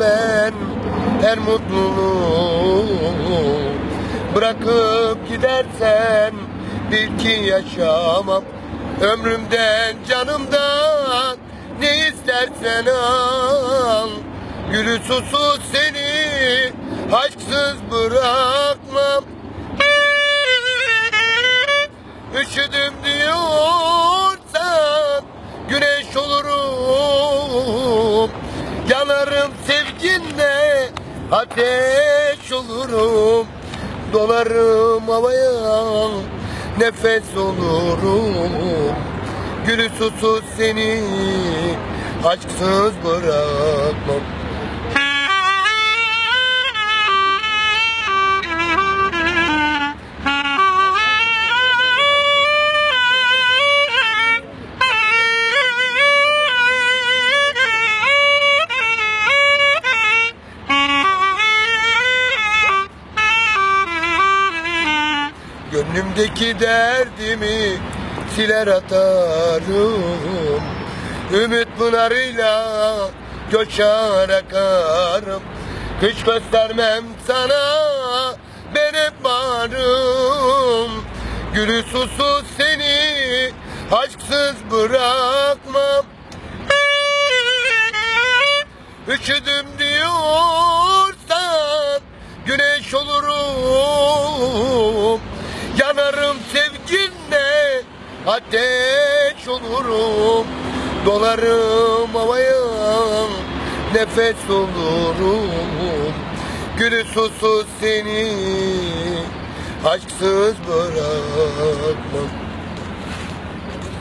ben her mutluluğu Bırakıp gidersen bil ki yaşamam Ömrümden canımdan. Ne istersen al Gülü susuz seni aşksız bırakmam. Üşüdüm ateş olurum Dolarım havaya nefes olurum. Gülü susuz seni aşksız bırakmam Gönlümdeki derdimi siler atarım. Ümit pınarıyla coşar akarım. Kış göstermem sana ben hep varım. Gülü susuz seni aşksız bırakmam. Üşüdüm diyorsan güneş olurum ateş olurum Dolarım havaya nefes olurum. Gülü susuz seni aşksız bırakmam